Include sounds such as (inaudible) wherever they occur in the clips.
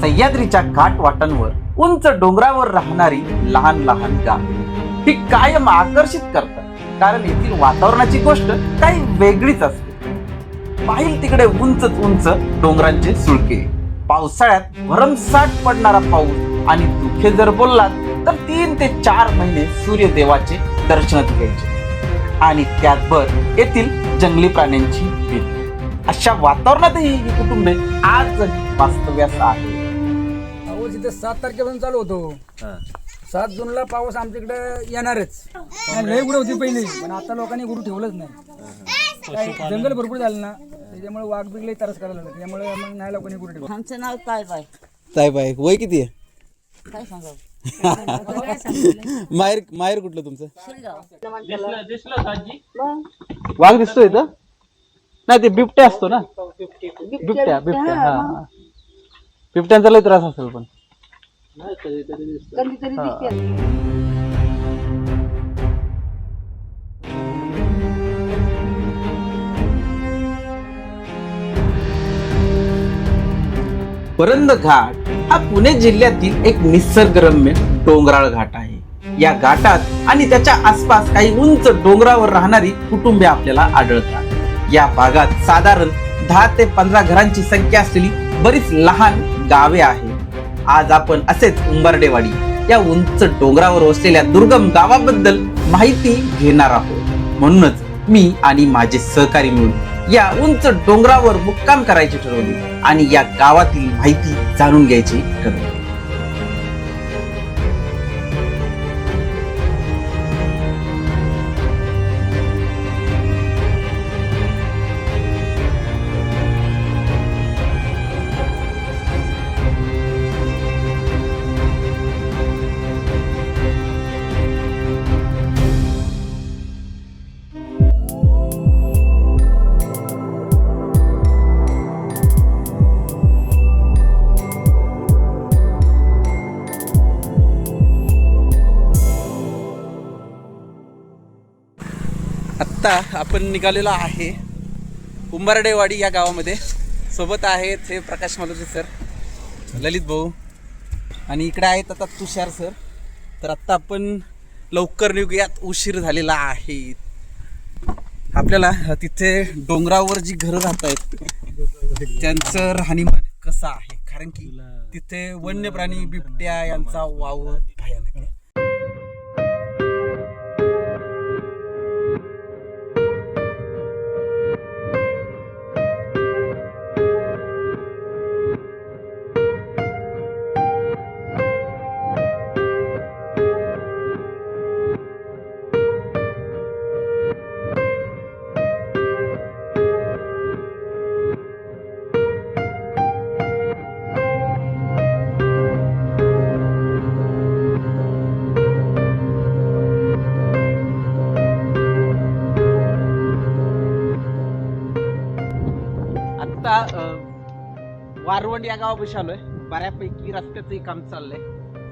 सह्याद्रीच्या घाट वाटांवर उंच डोंगरावर राहणारी लहान लहान गाव. ही कायम आकर्षित करतात. कारण येथील वातावरणाची गोष्ट काही वेगळीच असते. पाहिल तिकडे उंचच उंच डोंगरांचे सुळके. पावसाळ्यात भरमसाठ पडणारा पाऊस आणि दुखे जर बोललात तर तीन ते चार महिने सूर्यदेवाचे दर्शन घ्यायचे. आणि त्यातभर येथील जंगली प्राण्यांची भीती अशा वातावरणातही ही कुटुंबे आज वास्तव्यास आहे. इथे सात तारखेपासून चालू होतो. सात जूनला पाऊस आमच्याकडे येणारच. नाही, लय गुरु होती पहिली. पण आता लोकांनी गुरु ठेवलंच नाही. जंगल भरपूर झालं ना त्याच्यामुळे वाघ बिगले तरस करायला लागले. त्यामुळे मग नाही लोकांनी गुरु ठेवलं. आमचं नाव साहेब आहे वय किती आहे? काय सांगावं? (laughs) माहेर माहेर कुठलं तुमचं? वाघ दिसतोय इथं? नाही ते बिबट्या असतो ना. बिबट्या बिबट्या हा. बिबट्यांचा लय त्रास असेल पण. परंद घाट हा पुणे जिल्ह्यातील एक निसर्गरम्य डोंगराळ घाट आहे. या घाटात आणि त्याच्या आसपास काही उंच डोंगरावर राहणारी कुटुंबे आपल्याला आढळतात. या भागात साधारण दहा ते पंधरा घरांची संख्या असलेली बरीच लहान गावे आहेत. आज आपण असेच उंबरडेवाडी या उंच डोंगरावर वसलेल्या दुर्गम गावाबद्दल माहिती घेणार आहोत. म्हणूनच मी आणि माझे सहकारी मिळून या उंच डोंगरावर मुक्काम करायचे ठरवले आणि या गावातील माहिती जाणून घ्यायची ठरवली. आत्ता आपण निघालेलो आहे कुंभारडेवाडी या गावामध्ये. सोबत आहेत हे प्रकाश मालोचे सर ललित भाऊ. आणि इकडे आहेत आता तुषार सर. तर आत्ता आपण लवकर निघूयात उशीर झालेला आहे. आपल्याला तिथे डोंगरावर जी घरं राहत आहेत त्यांचं राहणीमान कसं आहे? कारण की तिथे वन्य प्राणी बिबट्या यांचा वावर भयानक आहे. वारवंड या गावापाशी आलोय. बऱ्यापैकी रस्त्याचंही काम चाललंय.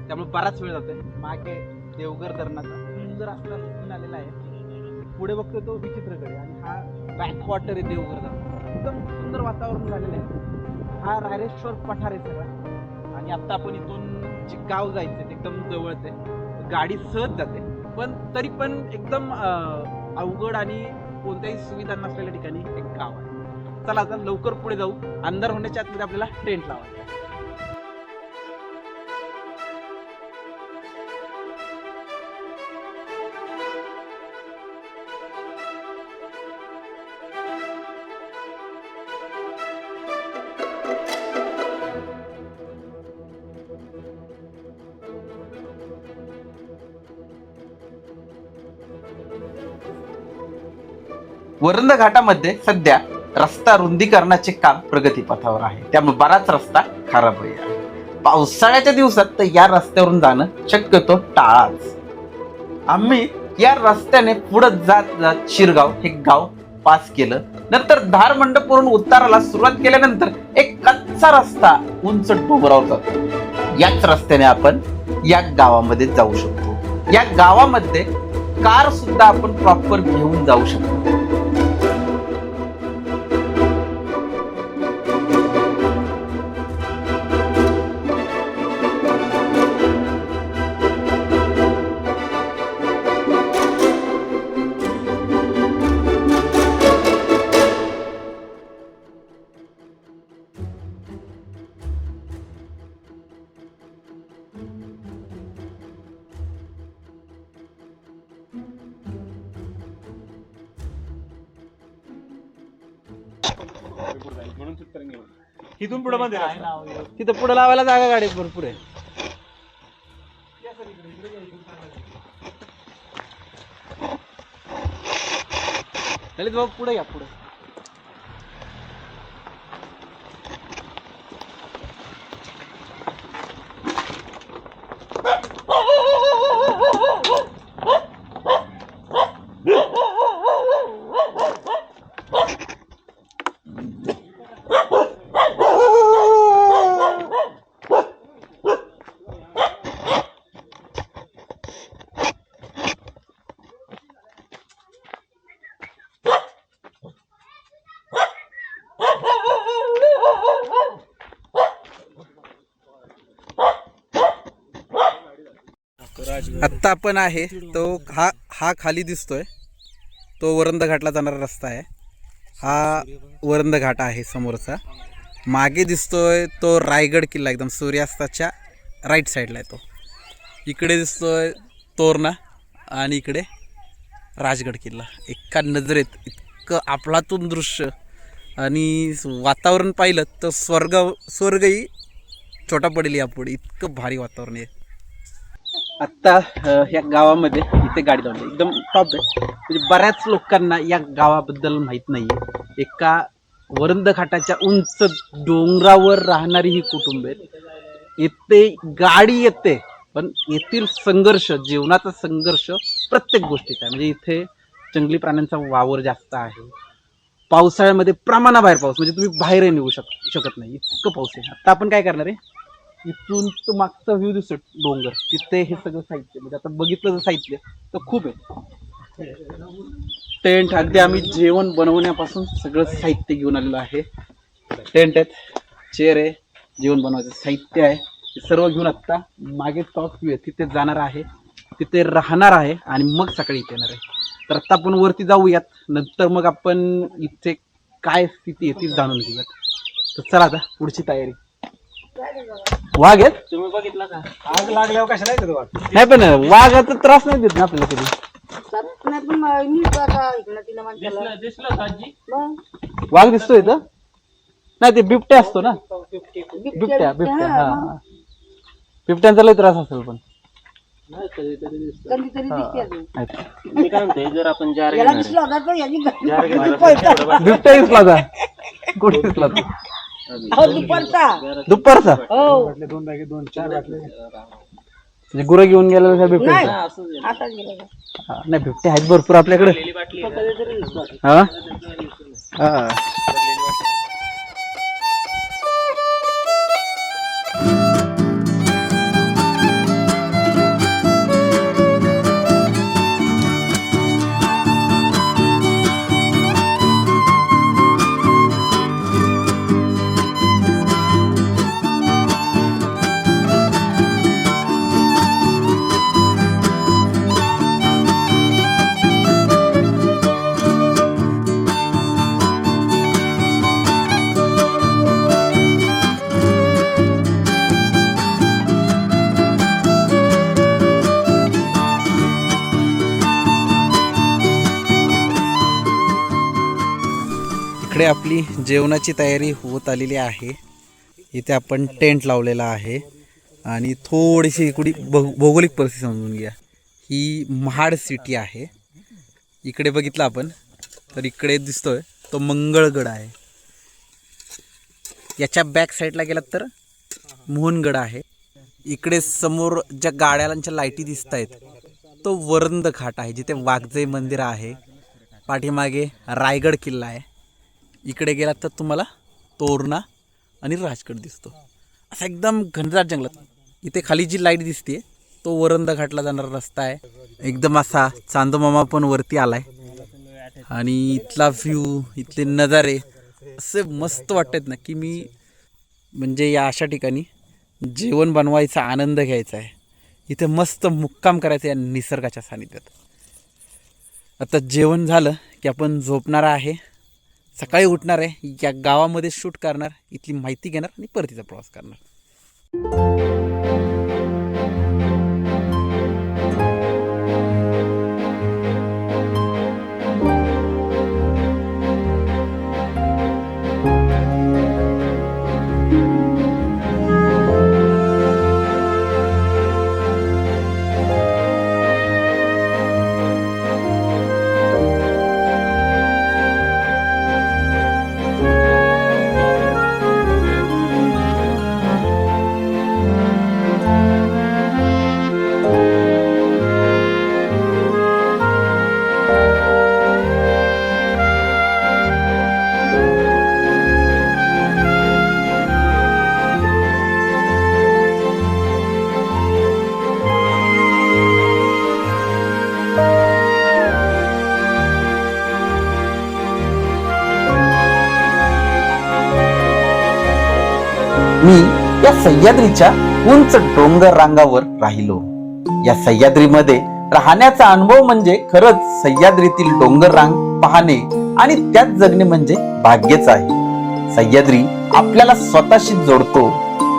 त्यामुळे बराच वेळ जातोय. मागे देवघर धरणाचा सुंदर असं आलेला आहे पुढे बघतोय तो विचित्रकडे आणि हा बॅकवॉटर आहे देवघर धरण एकदम सुंदर वातावरण झालेलं आहे. हा रायरेश्वर पठार आहे सगळा. आणि आता आपण इथून जे गाव जायचं एकदम जवळच आहे. गाडी सहज जाते. पण तरी पण एकदम अवघड आणि कोणत्याही सुविधा नसलेल्या ठिकाणी एक गाव आहे. चला आता लवकर पुढे जाऊ. अंधार होण्याच्या आतमध्ये आपल्याला टेंट लावायचा वरंद घाटामध्ये सध्या रस्ता रुंदीकरणाचे काम प्रगतीपथावर आहे. त्यामुळे बराच रस्ता खराब आहे पावसाळ्याच्या दिवसात तर या रस्त्यावरून जाणं शक्यतो टाळाच. आम्ही या रस्त्याने पुढे जात जात शिरगाव हे गाव पास केलं. नंतर धार मंडपवरून उताराला सुरुवात केल्यानंतर एक कच्चा रस्ता उंच डोंगरावर जातो याच रस्त्याने आपण या गावामध्ये जाऊ शकतो. या गावामध्ये कार सुद्धा आपण प्रॉपर घेऊन जाऊ शकतो. म्हणून सत्तर घेऊन इथून पुढे देणार तिथं पुढे लावायला जागा गाडी भरपूर आहे. ललित भाऊ पुढे या पुढे. आत्ता आपण आहे तो हा हा खाली दिसतोय. तो वरंद घाटला जाणारा रस्ता आहे. हा वरंद घाट आहे समोरचा. मागे दिसतोय तो रायगड किल्ला एकदम सूर्यास्ताच्या राईट साईडला आहे तो. इकडे दिसतोय तोरणा आणि इकडे राजगड किल्ला. एका नजरेत इतकं आपलातून दृश्य आणि वातावरण पाहिलं तर स्वर्ग स्वर्गही छोटा पडेल यापुढे. इतकं भारी वातावरण आहे. आत्ता ह्या या गावामध्ये इथे गाडी लावली. एकदम टॉप आहे. म्हणजे बऱ्याच लोकांना या गावाबद्दल माहीत नाही आहे एका वरंदघाटाच्या उंच डोंगरावर राहणारी ही कुटुंब आहेत. येते गाडी येते पण येथील संघर्ष जीवनाचा संघर्ष प्रत्येक गोष्टीचा आहे. म्हणजे इथे जंगली प्राण्यांचा वावर जास्त आहे. पावसाळ्यामध्ये प्रमाणाबाहेर पाऊस म्हणजे तुम्ही बाहेरही निघू शक शकत नाही. इतकं पाऊस आहे. आता आपण काय करणार आहे? इथून तो मागचा व्ह्यू दिसतो डोंगर. तिथे हे सगळं साहित्य म्हणजे आता बघितलं जर साहित्य तर खूप आहे. टेंट अगदी आम्ही जेवण बनवण्यापासून सगळं साहित्य घेऊन आलेलो आहे. टेंट आहेत चेअर आहे जेवण बनवायचं साहित्य आहे. ते सर्व घेऊन आत्ता मागे टॉप व्ह्यू आहे. तिथे जाणार आहे तिथे राहणार आहे आणि मग सकाळी इथे येणार आहे. तर आत्ता आपण वरती जाऊयात. नंतर मग आपण इथे काय स्थिती आहे ती जाणून घेऊयात. तर चला आता पुढची तयारी. वाघ आहेत तुम्ही बघितलं का? आग लागल्यावर कशाला येतं वाट नाही पण वाघाचा त्रास नाही देत ना आपल्याला कधी. नाही पण मग नीट आता इकडं तिला माणसाला दिसलं साजी. मग? वाघ दिसतोय इथं? नाही ते बिबट्या असतो ना. बिबट्या बिबट्या हा हा. बिबट्यांचा लय त्रास असेल पण. कधीतरी दिसते अजून. अच्छा. मी काय म्हणते जर आपण जार याला घेणार दिसला होता तर याची जार घेणार गाडी असेल पळतात. तेवढं बस. बिबट्या दिसला होता. कुठे दिसला होता हो दुपारचा. दुपारचा? हो. दोन बॅगे दोन चार बाटले म्हणजे गुरं घेऊन गेलेलं त्या बिबट्या? नाही. गेला हा, नाही बिबट्या आहेत भरपूर आपल्याकडे. हा? हा. जेवणाची तयारी होत आलेली आहे. इथे आपण टेंट लावलेला आहे. आणि थोडीशी इकडे भौ भौगोलिक परिस्थिती समजून घ्या. ही महाड सिटी आहे. इकडे बघितलं आपण तर इकडे दिसतोय तो मंगळगड आहे. याच्या बॅक साईडला गेलात तर मोहनगड आहे. इकडे समोर ज्या गाड्यांच्या लाईटी दिसत आहेत तो वरंद घाट आहे जिथे वाघजय मंदिर आहे. पाठीमागे रायगड किल्ला आहे. इकडे गेलात तर तुम्हाला तोरणा आणि राजगड दिसतो. असा एकदम घनदाट जंगलात. इथे खाली जी लाइट दिसते तो वरंदा घाटला जाणारा रस्ता आहे. एकदम असा चांदोमामा पण वरती आलाय. आणि इथला व्ह्यू इथले नजारे असे मस्त वाटतात ना की मी म्हणजे या अशा ठिकाणी जेवण बनवायचा आनंद घ्यायचा आहे. इथे मस्त मुक्काम करायचा या निसर्गाच्या सानिध्यात. आता जेवण झालं की आपण झोपणार आहे. सकाळी उठणार आहे या गावामध्ये शूट करणार इथली माहिती घेणार आणि परतीचा प्रवास करणार. या सह्याद्रीच्या उंच डोंगर रांगावर राहिलो. या सह्याद्रीमध्ये राहण्याचा अनुभव म्हणजे खरंच सह्याद्रीतील डोंगर रांग पाहणे आणि त्यात जगणे म्हणजे भाग्यच आहे. सह्याद्री आपल्याला स्वतःशी जोडतो.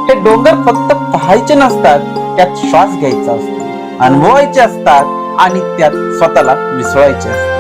हे डोंगर फक्त पाहायचे नसतात त्यात श्वास घ्यायचा असतो अनुभवायचे असतात आणि त्यात स्वतःला मिसळायचे असतात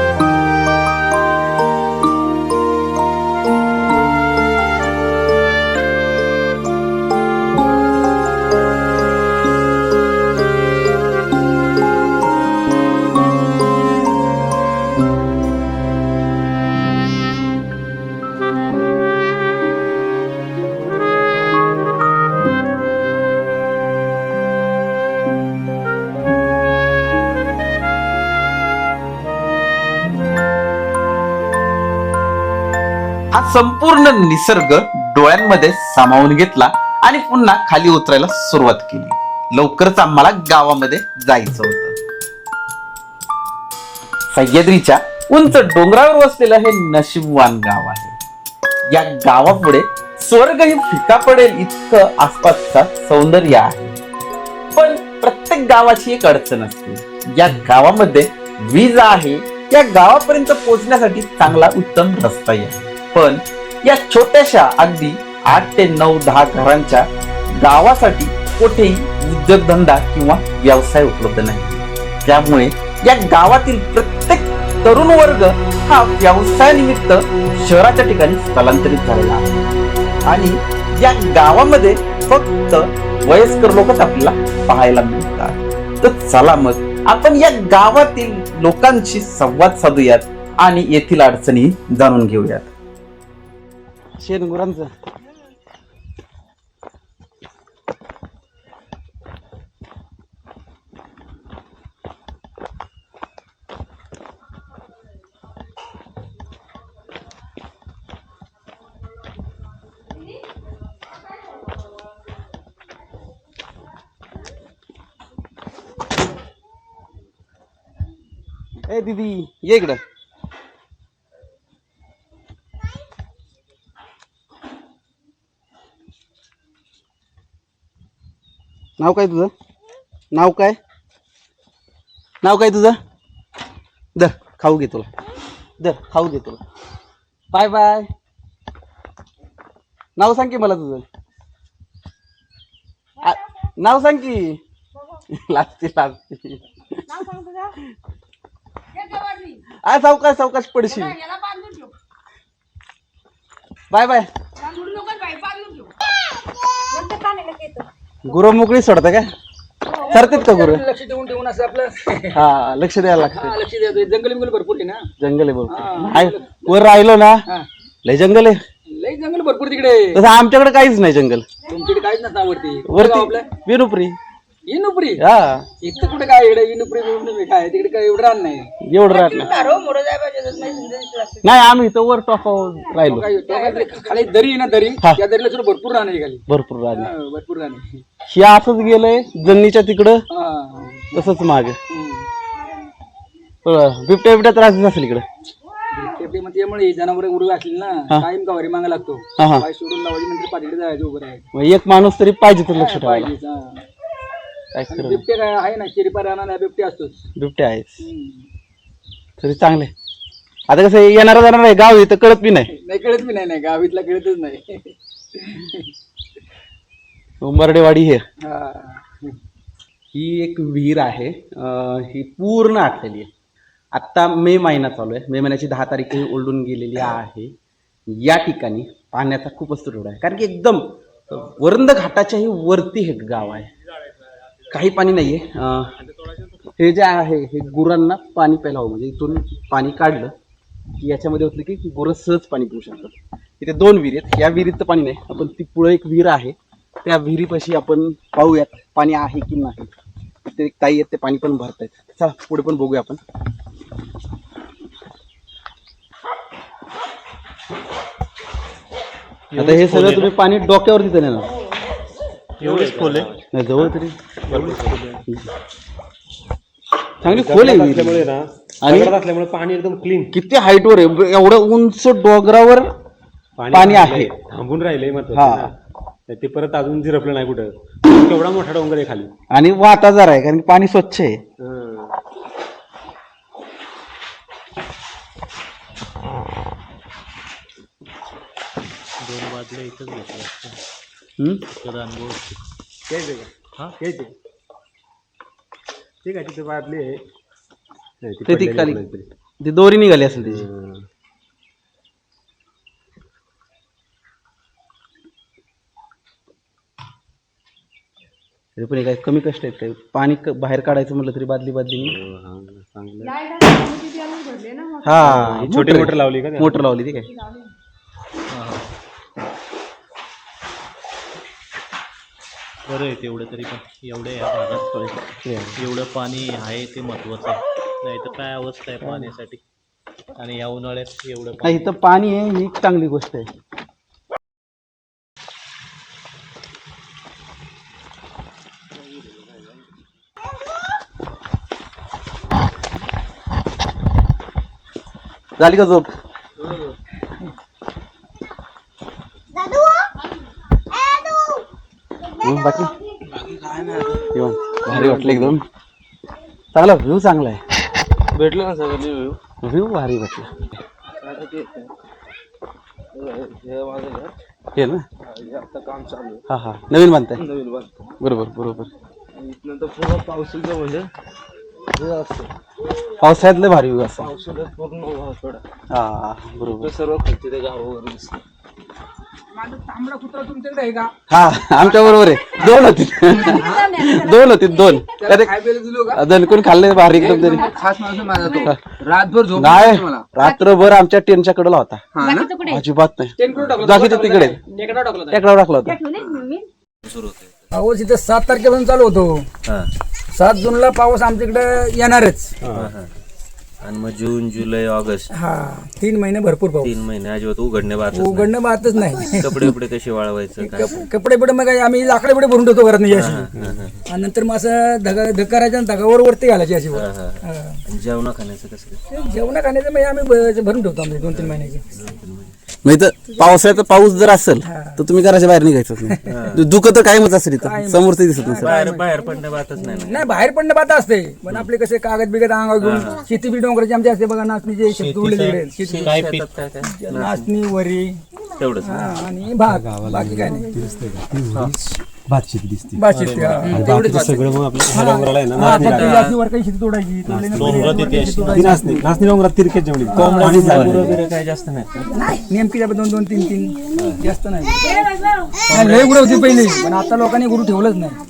संपूर्ण निसर्ग डोळ्यांमध्ये सामावून घेतला आणि पुन्हा खाली उतरायला सुरुवात केली. लवकरच आम्हाला गावामध्ये जायचं होतं. सह्याद्रीच्या उंच डोंगरावर वसलेलं हे नशीबवान गाव आहे. या गावापुढे स्वर्गही फिका पडेल इतकं आसपासचा सौंदर्य आहे. पण प्रत्येक गावाची एक अडचण असते. या गावामध्ये वीज आहे. या गावापर्यंत पोहोचण्यासाठी चांगला उत्तम रस्ताही आहे. पण या छोट्याशा अगदी आठ ते नऊ दहा घरांच्या गावासाठी कुठेही उद्योगधंदा किंवा व्यवसाय उपलब्ध नाही. त्यामुळे या गावातील प्रत्येक तरुण वर्ग हा व्यवसायानिमित्त शहराच्या ठिकाणी स्थलांतरित झालेला आहे. आणि या गावामध्ये फक्त वयस्कर लोकच आपल्याला पाहायला मिळतात. तर चला मग आपण या गावातील लोकांशी संवाद साधूयात आणि येथील अडचणी जाणून घेऊयात. शेणगुरांचं ए दीदी ये इकडं नाव काय तुझं? नाव काय? नाव काय तुझं? दर खाऊ घे तुला. दर खाऊ घे तुला. Bye bye. नाव सांग की मला तुझं. आ, नाव सांग की. लागते लागते. आ सावकाश सावकाश पडशील. बाय बाय (laughs) गुरु मोकळी सोडता का? सरतेत का गुरु? लक्ष देऊन ठेवून असं आपलं. हा लक्ष द्यायला लागतं. हा, लक्ष द्यायचं जंगल बिंगल भरपूर आहे ना? जंगल आहे आहे वर राहिलो ना हा. लय जंगल आहे. लई जंगल भरपूर तिकडे. तसं आमच्याकडे काहीच नाही जंगल. तुमच्याकडे काहीच नसतं आवडते. वरती विनुपुरी इनुपुरी? हा. इथं कुठे काय एवढं इनुपुरी बिनुपुरी काय? तिकडे काय एवढं रान नाही? एवढं राहत नाही. नाही आम्ही इथं वर टॉपावर राहिलो. काय तो काहीतरी खाली दरी आहे ना दरी? हा. त्या दरीला सुद्धा भरपूर रान आहे खाली. भरपूर राहिले हा, भरपूर रान आहे. हे असंच गेलंय जन्नीच्या तिकडं. हा. तसंच मागे. हम्म. बिबट्या बिबट्या त्रास असेल इकडं. मग त्यामुळे जनावर उडवी असली ना कायम गवारी मागा लागतो. हा हा. पाय सोडून लावायची नंतर पाठीकडे जायचं उभं राहायचं. मग एक माणूस तरी पाहिजे तर लक्ष ठेवायला. काय बिबटे काय आहे ना बिबटे असतोच. हम्म. तरी चांगले आता कसं येणार जाणार आहे गाव इथं कळत बी नाही. नाही कळत बी नाही नाही गावीतला कळतच नाही. मरडेवाडी हे. हा. ही एक विहीर आहे अं, ही पूर्ण आटलेली आहे. आत्ता मे महिना चालू आहे. मे महिन्याची दहा तारीख ही ओलडून गेलेली आहे. या ठिकाणी पाण्याचा खूपच तुटवडा आहे. कारण की एकदम वरंद घाटाच्याही वरती हे गाव आहे. काही पाणी नाहीये. आहे हे जे आहे हे गुरांना पाणी प्यायला हवं. म्हणजे इथून पाणी काढलं की याच्यामध्ये होतं की गुरं सहज पाणी पिऊ शकतात. इथे दोन विहीर आहेत. या विहिरीत तर पाणी नाही. आपण ती पुढं एक विहीर आहे. त्या विहिरीपाशी आपण पाहूयात पाणी आहे की नाही. ते एक ताई आहेत ते पाणी पण भरतायत. चला पुढे पण बघूया आपण. आता हे सगळं तुम्ही पाणी डोक्यावरती तर नेणार. एवढीच खोल. आहे नाही जवळ तरी. चांगली खोल आहे असल्यामुळे. ना आणि दगडात असल्यामुळे पाणी एकदम क्लीन किती हाईट वर आहे? एवढं उंच डोंगरावर पाणी आहे. थांबून राहिले हा. ते परत अजून झिरपलं नाही कुठं. केवढा मोठा डोंगर आहे खाली. आणि वाटा जरा आहे कारण की पाणी स्वच्छ आहे. हं. दोन बाजल्या इथंच अनुभव घ्यायचे का? हा? घ्यायचे. ठीक आहे तिथे बादली आहे. नाही, ती ते ती पडलेली खाली. आहे कुठेतरी. ती दोरी निघाली असेल त्याची हं. तरी पण हे काय कमी कष्ट आहेत काय? पाणी क- बाहेर काढायचं म्हटलं तरी बादली बादली हो, हा, चांगलं छोटी मोटर लावली का? मोटर लावली ती काय? बरं आहे तेवढं तरी पण. एवढे या भागात एवढं पाणी आहे ते महत्वाचं. आहे नाही तर काय अवस्था आहे पाण्यासाठी? आणि या उन्हाळ्यात एवढं नाही पाणी इथं पाणी आहे ही एक चांगली गोष्ट आहे. झाली का झोप? मग बाकी? निवांत. भारी वाटलं एकदम. चांगला व्ह्यू चांगला आहे. भेटलं ना सगळं व्ह्यू. भारी वाटला. हे ना? आता काम चालू हा हा. नवीन बांधताय? नवीन बांधतो बरोबर बरोबर. नंतर पूर्ण पावसाचं म्हणजे हे असतं. पावसाळ्यात लय भारी व्ह्यू असा. पावसाळ्यात पूर्ण थोडा हा बरोबर. सर्व खालचे ते गाव वगैरे दिसतं माझा तांबडा कुत्रा तुमच्याकडे आहे का? हा आमच्या बरोबर आहे. दोन होती. दोन होती दोन. अरे दणकून खाल्ले भारी एकदम तरी. खास माणूस माझा तो. रातभर झोप नाही रात्रभर आमच्या टेनच्या कडेला होता. बाकीचं कुठे? अजिबात नाही. तिकडे. टेकडावर टाकला होता. ठेवले मी पाऊस इथं सात तारखेपासून चालू होतो. सात जूनला पाऊस आमच्याकडे येणारच. आणि मग जून जुलै ऑगस्ट. हा तीन महिने भरपूर पाऊस. तीन महिने अजिबात उघडणे बात उघडणं बातच नाही. कपडे उपडे कसे वाळवायचं काय? कपडे बिडे मग काय आम्ही लाकडे बिडे भरून ठेवतो घरात नाही अशी आणि नंतर मग असं धगा धग करायचं आणि धगावर वरती घालायची अशी वर. हा. जेवणा खाण्याचं कसं? काय? जेवणा खाण्याचं म्हणजे आम्ही ब- भरून ठेवतो आमचे दोन तीन महिन्याचे. म्हणजे तर पावसाळ्याचा पाऊस जर असेल तर तुम्ही घराच्या बाहेर निघायचंच नाही. दुखत तर कायमच असेल इथं. समोरच दिसत नसेल. बाहेर बाहेर पडणे बातच नाही. ना नाही बाहेर पडणं बात असते. पण आपले कसे कागद बिगद अंगावर घेऊन शेती बी डोंगराची आमची असते बघा शेती काय पीक? काय काय? नाचणी वरी. तेवढंच. हा, आणि भात. बाकी काय नाही. भात शेती दिसते. भात शेती हा. बाकीचं सगळं मग आपल्या ह्या डोंगराला आहे ना हा, नाचणी फक्त लागते. जास्तीवर काही शेती तोडायची तोडल्यानंतर शेती ती तोडायची. नाचणी नाचणी डोंगरात तिरकेच जेवढी वगैरे काय जास्त नाही नेमकी दोन दोन तीन तीन. जास्त नाही. नाही, लय गुरु होती पहिली. पण आता लोकांनी गुरु ठेवलंच नाही.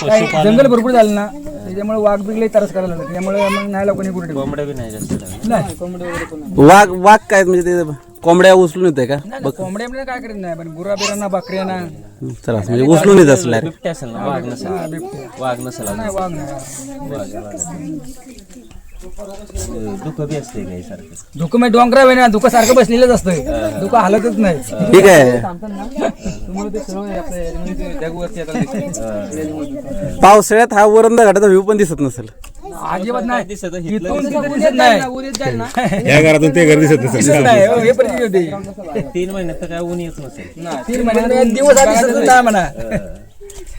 काय जंगल भरपूर झालं ना. त्याच्यामुळे वाघ बिगले तरस करायला लागले. त्यामुळे मग नाही लोकांनी गुरु ठेवलं. कोंबड्या बी नाही जास्त लागत. नाही. कोंबडे वगैरे कोण नाही. वाघ वाघ काय म्हणजे ते कोंबड्या उचलून येते का नाही कोंबड्या काय करत नाही पण गुरा बिरांना बकऱ्यांना चला म्हणजे उचलून येत असेल direct. बिबट्या असेल ना वाघ नसेल हा. वाघ नसेल अजून. नाही वाघ नाही दुःख बी असते काही सारखं. धुकं म्हणजे डोंगरा आहे ना धुकं सारखं बसलेलंच असतं धुकं हालतच नाही. ठीक आहे. ते (laughs) सर्व. पावसाळ्यात हा वरंदा घाटाचा व्ह्यू पण दिसत नसेल. अजिबात नाही. दिसत इथून तिथं दिसत नाही. या घरातून ते घर दिसत दिसत नाही. हो, हे परिस्थिती होती. तीन महिन्यात तर काय ऊन येत नसेल. तीन महिन्यात दिवस आधी दिसत नाही म्हणा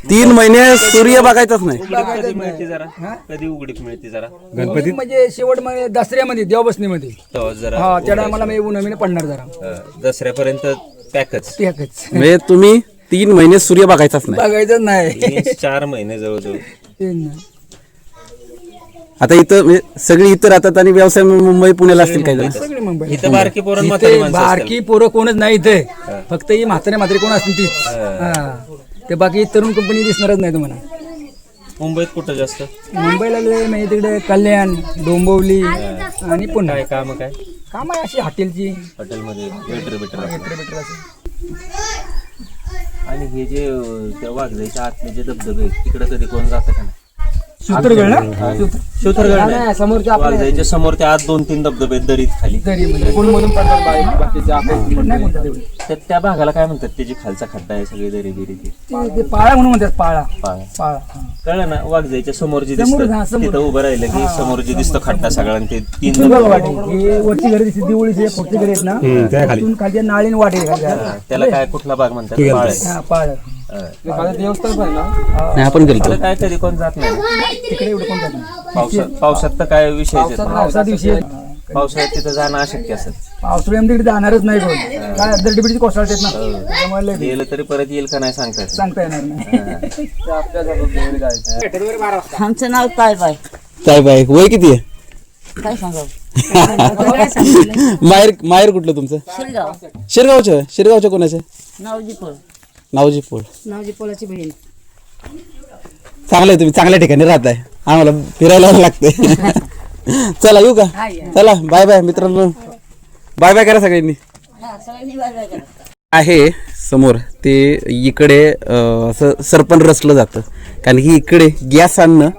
तीन महिने सूर्य बघायचाच नाही. कधी मिळते जरा? कधी उघडीप मिळते जरा? गणपती? म्हणजे शेवटमध्ये दसऱ्यामध्ये देवबसणीमध्ये तेव्हा जरा हा त्या टायमाला मी नवीन पडणार जरा. अं, दसऱ्यापर्यंत पॅकच. ते एकच म्हणजे तुम्ही तीन महिने सूर्य बघायचाच नाही. बघायचं नाही. तीन चार महिने जवळजवळ. ते नाही. आता इथं म्हणजे सगळी इथं राहतात आणि व्यवसाय मुंबई पुण्याला असतील काही जण. सगळी मुंबई. इथं बारकी पोरण म्हातारी इथे माणसं बारकी पोरं कोणच नाही इथे. फक्त ही म्हातारे म्हातारे कोण असतील तीच. हा. ते बाकी तरुण कंपनी दिसणारच नाही तुम्हाला. मुंबईत कुठं जास्त? मुंबईला लय म्हणजे तिकडे कल्याण डोंबिवली आणि पुन्हा काय काम काय? काम आहे अशी हॉटेलची. हॉटेलमध्ये वेटर बिटर वेटर बिटर असं. आणि हे जे अं, त्या वाघजाईच्या आतले जे धबधबे आहेत, तिकडे कधी कोण जातं का नाही? सूत्रगड ना सूत्र- शिवथरगड नाही, समोरच्या आपल्यासमोर ते आज दोन तीन धबधबे आहेत दरीत खाली. म्हणजे पडतात बाकीचे आपल्या नाही तेवढे. तर त्या भागाला काय म्हणतात? त्याची खालचा खड्डा आहे सगळी दरी बिरी ती. ते ते पाळा म्हणून म्हणतात पाळा. पाळा. पाळा हा. कळलं ना? वाघजाईच्या समोर जे समोर, हा, दिसतं समोर. तिथं उभं राहिलं की समोर जे दिसतं खड्डा सगळा आणि ते तीन इथून बघा धबधबे. वाटे. हे वरची घरी दिसते दिवळीचे पुढची घरी आहेत ना? इथून खाली. नाळीने वाटे. हा, त्याला काय कुठला भाग म्हणतात? पाळ. आहे. पाळ. हा. देवस्थान पण ना? नाही आपण गेलो तिकडे काय कधी कोण जात नाही. तिकडे एवढं कोण जात नाही. पावसात पावसात तर काय विषय पावसा दिवशी पावसाळ्यात तिथं जाणं अशक्य असेल. पावसाळ्यामध्ये तिकडे जाणारच नाही कोण. काय दरडीबिडची कोसळतात ना त्यामुळे लय गेलं तरी परत येईल का नाही सांगता येत नाही. सांगता येणार नाही. आमचं नाव काय बाय काय बाय वय किती आहे? काय सांगावं? (laughs) माहेर माहेर कुठलं तुमचं? शिरगाव. शिरगावचं शिरगावच्या कोणाचं नावजी नावजी पोळ नावजी पोळाची बहीण. चांगलं आहे तुम्ही चांगल्या ठिकाणी राहताय. आम्हाला फिरायला लागते (laughs) चला येऊ का? चला बाय बाय मित्रांनो. बाय बाय करा सगळ्यांनी. सगळ्यांनी बाय बाय करा. आहे समोर ते इकडे अं, असं सरपण रचलं जातं. कारण की इकडे गॅस आणणं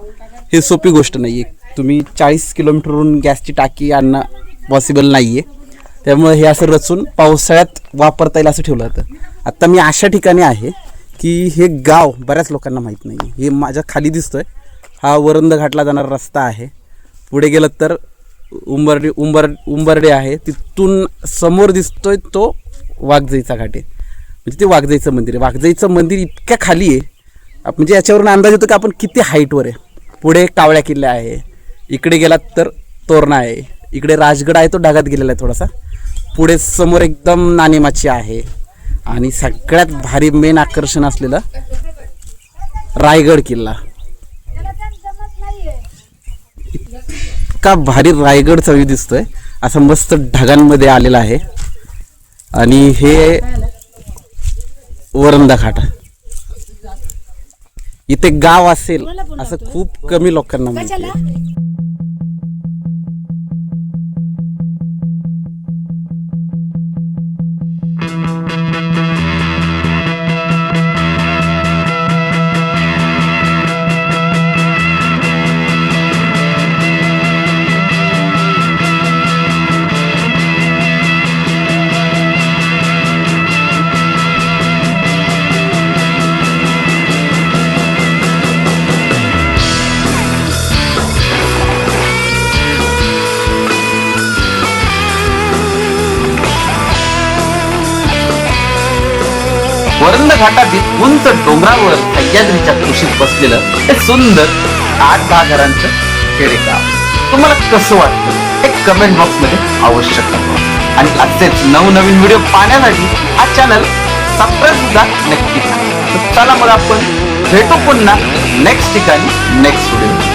हे सोपी गोष्ट नाही आहे तुम्ही चाळीस किलोमीटरवरून गॅसची टाकी आणणं पॉसिबल नाही आहे त्यामुळे हे असं रचून पावसाळ्यात वापरता येईल असं ठेवलं जातं. आत्ता मी अशा ठिकाणी आहे की हे गाव बऱ्याच लोकांना माहीत नाही हे माझ्या खाली दिसतो आहे हा वरंद घाटला जाणारा रस्ता आहे. पुढे गेलं तर उंबर्डे उंबर उंबर्डे आहे. तिथून समोर दिसतोय तो वाघजाईचा घाट आहे. म्हणजे ते वाघजाईचं मंदिर आहे. वाघजाईचं मंदिर इतक्या खाली आहे. म्हणजे याच्यावरून अंदाज येतो की आपण किती हाईटवर आहे. पुढे कावळ्या किल्ला आहे. इकडे गेलात तर तोरणा आहे. इकडे राजगड आहे तो ढगात गेलेला आहे थोडासा. पुढे समोर एकदम नाणेमाची आहे. आणि सगळ्यात भारी मेन आकर्षण असलेलं रायगड किल्ला. इतका भारी रायगड चवी दिसतोय. असं मस्त ढगांमध्ये आलेला आहे. आणि हे वरंदा घाट. इथे गाव असेल असं खूप कमी लोकांना माहिती बसलेलं हे सुंदर आठ दहा घरांचं खेडेगाव तुम्हाला कसं वाटतं? हे कमेंट बॉक्समध्ये अवश्य कळवा. आणि असेच नवनवीन व्हिडिओ पाहण्यासाठी हा चॅनल सबस्क्राईब सुद्धा नक्की चला मग आपण भेटू पुन्हा नेक्स्ट ठिकाणी नेक्स्ट व्हिडिओ